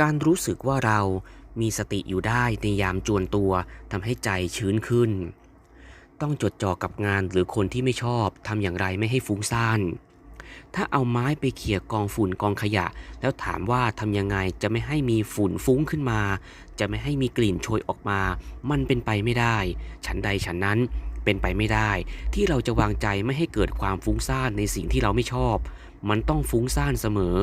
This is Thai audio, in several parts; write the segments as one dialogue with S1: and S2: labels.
S1: การรู้สึกว่าเรามีสติอยู่ได้ในยามจวนตัวทำให้ใจชื้นขึ้น ต้องจดจ่อกับงานหรือคนที่ไม่ชอบทำอย่างไรไม่ให้ฟุ้งซ่านถ้าเอาไม้ไปเขี่ยกองฝุ่นกองขยะ แล้วถามว่าทำยังไงจะไม่ให้มีฝุ่นฟุ้งขึ้นมา จะไม่ให้มีกลิ่นโชยออกมา มันเป็นไปไม่ได้ ฉันใดฉันนั้น เป็นไปไม่ได้ ที่เราจะวางใจไม่ให้เกิดความฟุ้งซ่านในสิ่งที่เราไม่ชอบ มันต้องฟุ้งซ่านเสมอ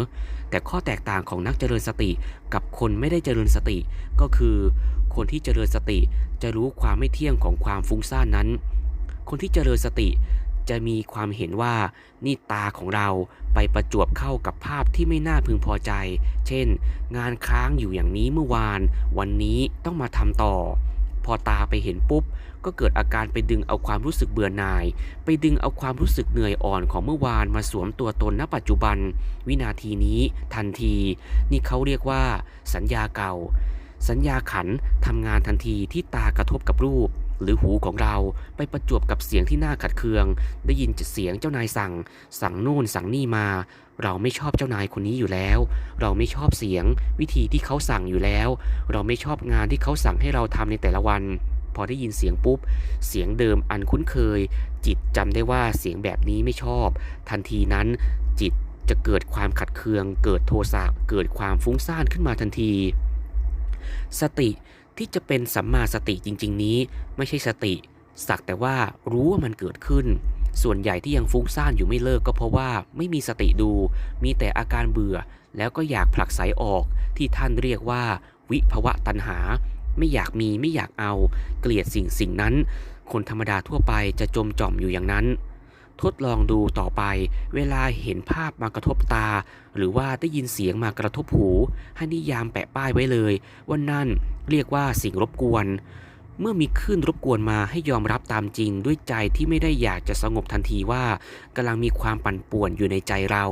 S1: แต่ข้อแตกต่างของนักเจริญสติกับคนไม่ได้เจริญสติ ก็คือ คนที่เจริญสติจะรู้ความไม่เที่ยงของความฟุ้งซ่านนั้น คนที่เจริญสติจะมีความเห็นว่านี่ตาของเราไปประจวบเข้ากับภาพที่ไม่น่าพึงพอใจ เช่น งานค้างอยู่อย่างนี้เมื่อวาน วันนี้ต้องมาทำต่อ พอตาไปเห็นปุ๊บ ก็เกิดอาการไปดึงเอาความรู้สึกเบื่อหน่าย ไปดึงเอาความรู้สึกเหนื่อยอ่อนของเมื่อวานมาสวมตัวตนณปัจจุบัน วินาทีนี้ ทันที นี่เขาเรียกว่า สัญญาเก่า สัญญาขันทำงานทันทีที่ตากระทบกับรูปหรือหูของเราไปประจวบกับเสียงที่น่าขัดเคือง ได้ยินเสียงเจ้านายสั่ง สั่งโน่นสั่งนี่มา เราไม่ชอบเจ้านายคนนี้อยู่แล้ว เราไม่ชอบเสียง วิธีที่เขาสั่งอยู่แล้ว เราไม่ชอบงานที่เขาสั่งให้เราทำในแต่ละวัน พอได้ยินเสียงปุ๊บ เสียงเดิมอันคุ้นเคย จิตจำได้ว่าเสียงแบบนี้ไม่ชอบ ทันทีนั้นจิตจะเกิดความขัดเคือง เกิดโทสะเกิดความฟุ้งซ่านขึ้นมาทันที สติที่จะเป็นสัมมาสติจริง ๆ นี้ ไม่ใช่สติ สักแต่ว่ารู้ว่ามันเกิดขึ้น ส่วนใหญ่ที่ยังฟุ้งซ่านอยู่ไม่เลิกก็เพราะว่าไม่มีสติดู มีแต่อาการเบื่อ แล้วก็อยากผลักไสออก ที่ท่านเรียกว่า วิภวะตัณหา ไม่อยากมีไม่อยากเอา เกลียดสิ่งสิ่งนั้น คนธรรมดาทั่วไปจะจมจ่อมอยู่อย่างนั้น ทดลองดูต่อไป เวลาเห็นภาพมากระทบตา หรือว่าได้ยินเสียงมากระทบหู ให้นิยามแปะป้ายไว้เลย ว่านั่นเรียกว่าสิ่งรบกวน เมื่อมีคลื่นรบกวนมาให้ยอมรับตามจริง ด้วยใจที่ไม่ได้อยากจะสงบทันทีว่ากำลังมีความปั่นป่วนอยู่ในใจเรา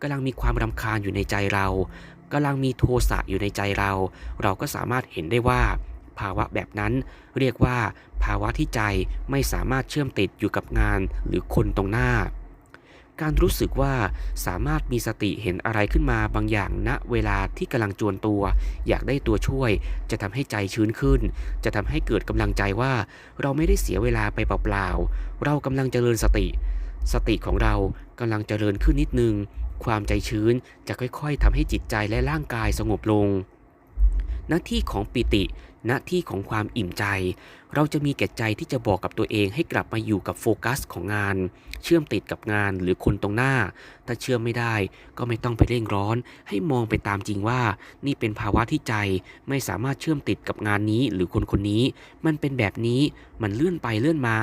S1: กำลังมีความรำคาญอยู่ในใจเรากำลังมีโทสะอยู่ในใจเรา เราก็สามารถเห็นได้ว่า ภาวะแบบนั้น เรียกว่า ภาวะที่ใจไม่สามารถเชื่อมติดอยู่กับงานหรือคนตรงหน้า การรู้สึกว่าสามารถมีสติเห็นอะไรขึ้นมาบางอย่างณเวลาที่กำลังจวนตัว อยากได้ตัวช่วย จะทำให้ใจชื้นขึ้น จะทำให้เกิดกำลังใจว่า เราไม่ได้เสียเวลาไปเปล่าๆ เรากำลังเจริญสติ สติของเรากำลังเจริญขึ้นนิดนึง ความใจชื้นจะค่อยๆทำให้จิตใจและร่างกายสงบลง หน้าที่ของปิติ หน้าที่ของความอิ่มใจ เราจะมีแก่ใจที่จะบอกกับตัวเองให้กลับมาอยู่กับโฟกัสของงาน เชื่อมติดกับงานหรือคนตรงหน้า ถ้าเชื่อมไม่ได้ก็ไม่ต้องไปเร่งร้อน ให้มองไปตามจริงว่า นี่เป็นภาวะที่ใจไม่สามารถเชื่อมติดกับงานนี้หรือคนคนนี้ มันเป็นแบบนี้มันเลื่อนไปเลื่อนมา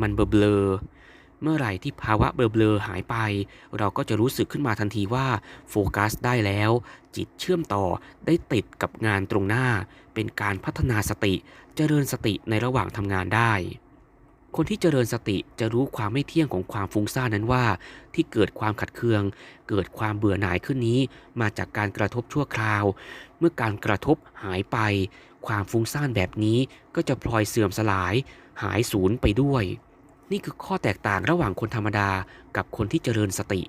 S1: มันเบลอ เมื่อไหร่ที่ภาวะเบลอเบลอหายไป เราก็จะรู้สึกขึ้นมาทันทีว่าโฟกัสได้แล้ว จิตเชื่อมต่อได้ติดกับงานตรงหน้า เป็นการพัฒนาสติเจริญสติในระหว่างทำงานได้ คนที่เจริญสติจะรู้ความไม่เที่ยงของความฟุ้งซ่านนั้นว่า ที่เกิดความขัดเคือง เกิดความเบื่อหน่ายขึ้นนี้ มาจากการกระทบชั่วคราว เมื่อการกระทบหายไป ความฟุ้งซ่านแบบนี้ก็จะพลอยเสื่อมสลาย หายสูญไปด้วย นี่คือข้อแตกต่างระหว่างคนธรรมดากับคนที่เจริญสติ